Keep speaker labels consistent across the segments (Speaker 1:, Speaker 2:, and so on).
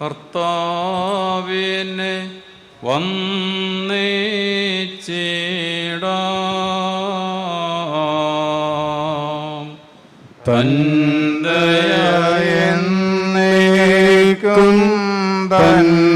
Speaker 1: കർത്താവിനെ വന്നിച്ചിടാം.
Speaker 2: എന്നേക്കും തന്നെ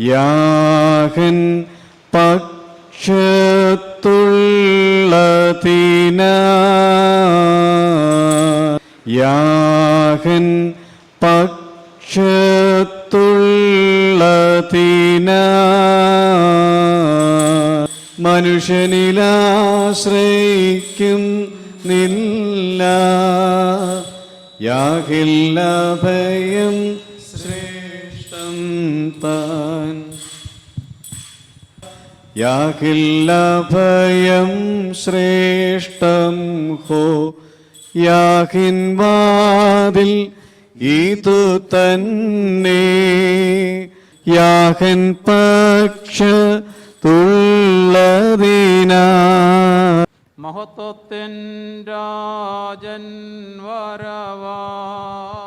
Speaker 2: യാഹൻ പക്ഷത്തുള്ളതിന. യാഹൻ പക്ഷത്തുള്ളതിന. മനുഷ്യനിലാശ്രയിക്കും നില്ല. യാഹില്ല ഭയം ശ്രേഷ്ഠം താൻ യാഹില്ല ഭയം ശ്രേഷ്ഠം ഹോ. യാഹിൻവാതിൽ ഇതു തന്നെ. യാഹൻ പക്ഷ തുള്ളതിനാ.
Speaker 1: മഹത്വത്തിൻ രാജൻ വരവായി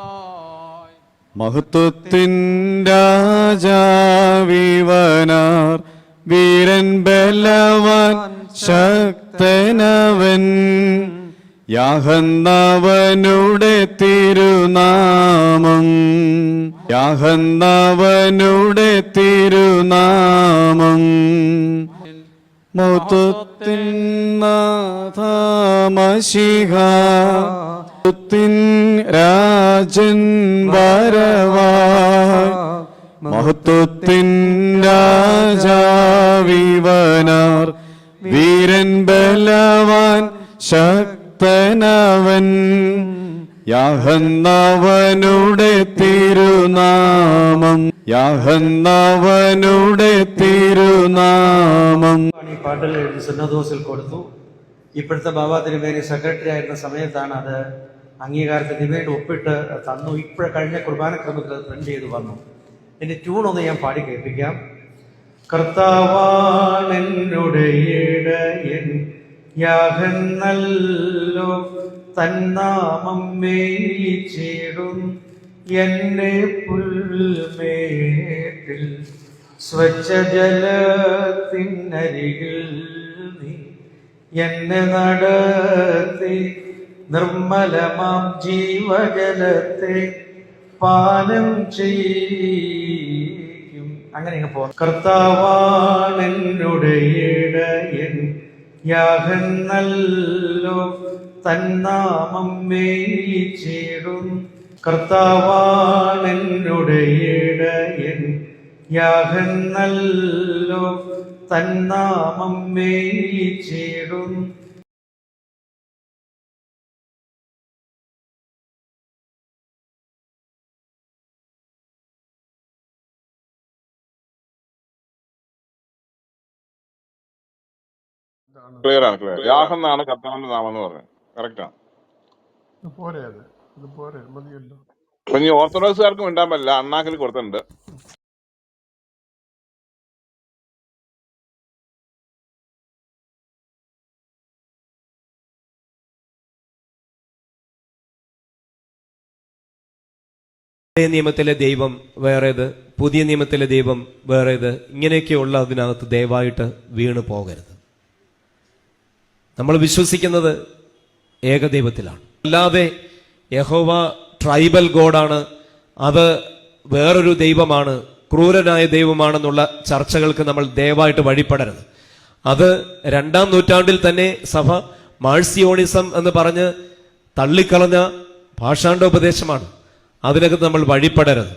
Speaker 2: മഹത്വത്തിൻ രാജാവിവനാർ വീരൻ ബലവാൻ ശക്തനവൻ. യാഹന്നവനുടെ തിരുനാമം യാഹന്നവനുടെ തിരുനാമം. മൗത്വത്തിൻ നാഥമശിഹ ത്തിൻ രാജൻ വരവായി മഹത്വത്തിൻ രാജാവിവനാർ. വീരൻ ബലവാൻ ശക്തനവൻ. യാഹന്നവനുടെ തിരുനാമം. യാഹന്നവനുടെ തിരുനാമം.
Speaker 3: പാട്ടിൽ കൊടുത്തു. ഇപ്പോഴത്തെ ബാബാ തിരുമേനി സെക്രട്ടറി ആയിരുന്ന സമയത്താണ് അത് അംഗീകാരത്തിന് വേണ്ടി ഒപ്പിട്ട് തന്നു. ഇപ്പോഴെ കഴിഞ്ഞ കുർബാനക്രമത്തിൽ പ്രിന്റ് ചെയ്ത് വന്നു. എന്റെ ട്യൂൺ ഒന്ന് ഞാൻ പാടി കേൾപ്പിക്കാം. കർത്താവാണെന്നുടെ ഇടയൻ യാഹന്നല്ലോ തന്നാമം മേയിച്ചിടും എന്നെ പുൽമേട്ടിൽ സ്വച്ഛജലത്തിനരികിൽ എന്നെ നടത്തി നിർമ്മലമാം ജീവജലത്തെ പാനം ചെയ്യും. അങ്ങനെ ഇങ്ങ് പോ കർത്താവാണെന്നുടെ ഇടയൻ. നല്ലോ തന്നാമം മേയിച്ചിടും. കർത്താവാണെന്നുടെ ഇടയൻ. യാഹന്നല്ലോ തന്നാമം മേയിച്ചിടും
Speaker 4: ക്ലിയർ ആണ് ക്ലിയർ യാഹ് എന്നാണ് കർത്താവിന്റെ നാമം എന്ന് പറഞ്ഞത്. കറക്റ്റ് ആണ്.
Speaker 5: ഇത് പോരെ അത്? ഇത് പോരെ? മതിയല്ലോ.
Speaker 4: അപ്പൊ ഇനി ഓർത്തഡോക്സുകാർക്കും മിണ്ടാൻ പറ്റില്ല. അണ്ണാക്കിൽ കൊടുത്തിട്ടുണ്ട്.
Speaker 6: പഴയ നിയമത്തിലെ ദൈവം വേറേത് പുതിയ നിയമത്തിലെ ദൈവം വേറേത് ഇങ്ങനെയൊക്കെയുള്ള അതിനകത്ത് ദയവായിട്ട് വീണു പോകരുത്. നമ്മൾ വിശ്വസിക്കുന്നത് ഏകദൈവത്തിലാണ്. അല്ലാതെ യഹോവ ട്രൈബൽ ഗോഡാണ് അത് വേറൊരു ദൈവമാണ് ക്രൂരനായ ദൈവമാണെന്നുള്ള ചർച്ചകൾക്ക് നമ്മൾ ദയവായിട്ട് വഴിപ്പെടരുത് അത് രണ്ടാം നൂറ്റാണ്ടിൽ തന്നെ സഭ മാഴ്സിയോണിസം എന്ന് പറഞ്ഞ് തള്ളിക്കളഞ്ഞ ഭാഷാണ്ടോപദേശമാണ് അതിനകത്ത് നമ്മൾ വഴിപ്പെടരുത്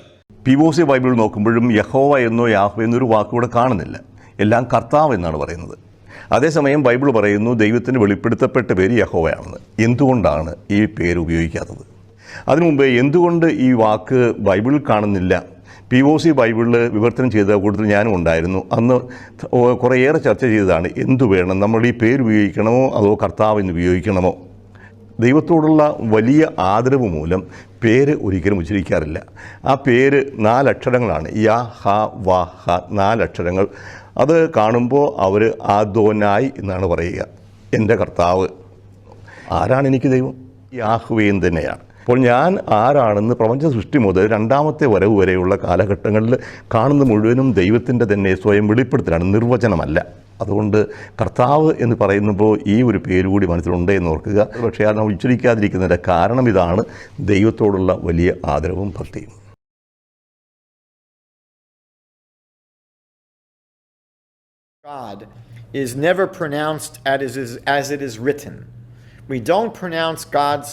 Speaker 7: പി ഒ സി ബൈബിൾ നോക്കുമ്പോഴും യഹോവ എന്നോ യാഹോ എന്നൊരു വാക്കുകൂടെ കാണുന്നില്ല. എല്ലാം കർത്താവ് എന്നാണ് പറയുന്നത്. അതേസമയം ബൈബിൾ പറയുന്നു ദൈവത്തിന് വെളിപ്പെടുത്തപ്പെട്ട പേര് യഹോവയാണെന്ന്. എന്തുകൊണ്ടാണ് ഈ പേര് ഉപയോഗിക്കാത്തത്? അതിനു മുമ്പേ എന്തുകൊണ്ട് ഈ വാക്ക് ബൈബിളിൽ കാണുന്നില്ല? പി ഒ സി ബൈബിളിൽ വിവർത്തനം ചെയ്ത കൂട്ടത്തിൽ ഞാനും ഉണ്ടായിരുന്നു. അന്ന് കുറേയേറെ ചർച്ച ചെയ്തതാണ് എന്തു വേണം നമ്മൾ ഈ പേര് ഉപയോഗിക്കണമോ അതോ കർത്താവ് എന്ന് ഉപയോഗിക്കണമോ? ദൈവത്തോടുള്ള വലിയ ആദരവ് മൂലം പേര് ഒരിക്കലും ഉച്ചരിക്കാറില്ല. ആ പേര് നാലക്ഷരങ്ങളാണ്. യ ഹ വ ഹ നാലക്ഷരങ്ങൾ. അത് കാണുമ്പോൾ അവർ ആദോനായി എന്നാണ് പറയുക. എന്റെ കർത്താവ്. ആരാണ് എനിക്ക് ദൈവം? യാഹുവേൻ തന്നെയാണ്. അപ്പോൾ ഞാൻ ആരാണെന്ന് പ്രപഞ്ച സൃഷ്ടി മുതൽ രണ്ടാമത്തെ വരവ് വരെയുള്ള കാലഘട്ടങ്ങളിൽ കാണുന്ന മുഴുവനും ദൈവത്തിന്റെ തന്നെ സ്വയം വെളിപ്പെടുത്തലാണ് നിർവചനമല്ല. അതുകൊണ്ട് കർത്താവ് എന്ന് പറയുമ്പോൾ ഈ ഒരു പേര് കൂടി മനസ്സിലുണ്ട് എന്ന് ഓർക്കുക. പക്ഷേ അത് നമ്മൾ ഉച്ചരിക്കാതിരിക്കുന്നതിന്റെ കാരണം ഇതാണ് ദൈവത്തോടുള്ള വലിയ ആദരവും ഭക്തിയും.
Speaker 8: God is never pronounced as is, as it is written. We don't pronounce God's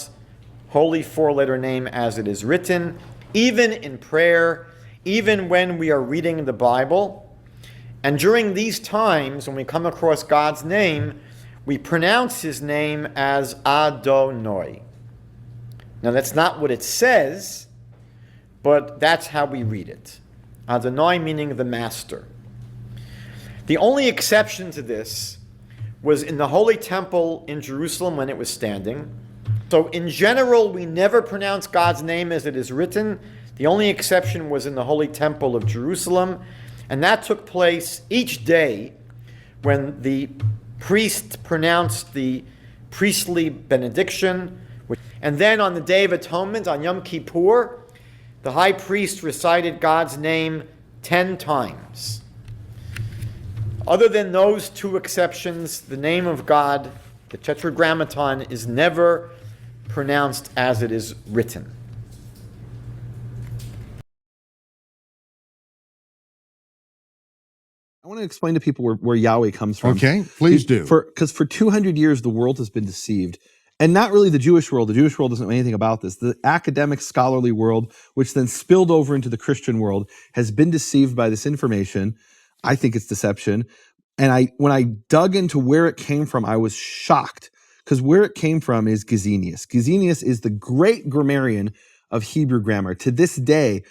Speaker 8: holy four letter name as it is written, even in prayer, even when we are reading the Bible. And during these times, when we come across God's name, we pronounce his name as Adonai. Now, that's not what it says, but that's how we read it. Adonai meaning the master. The only exception to this was in the Holy Temple in Jerusalem when it was standing. So, in general, we never pronounce God's name as it is written. The only exception was in the Holy Temple of Jerusalem, and that took place each day when the priest pronounced the priestly benediction. And then on the Day of Atonement, on Yom Kippur, the high priest recited God's name 10 times. Other than those two exceptions, the name of God, the Tetragrammaton, is never pronounced as it is written.
Speaker 9: I want to explain to people where, where Yahweh comes from.
Speaker 5: Okay, please do.
Speaker 9: For because for 200 years the world has been deceived, and not really the Jewish world. The Jewish world doesn't know anything about this. The academic, scholarly world, which then spilled over into the Christian world, has been deceived by this information. I think it's deception. And I, when I dug into where it came from, I was shocked because where it came from is Gesenius. Gesenius is the great grammarian of Hebrew grammar. To this day,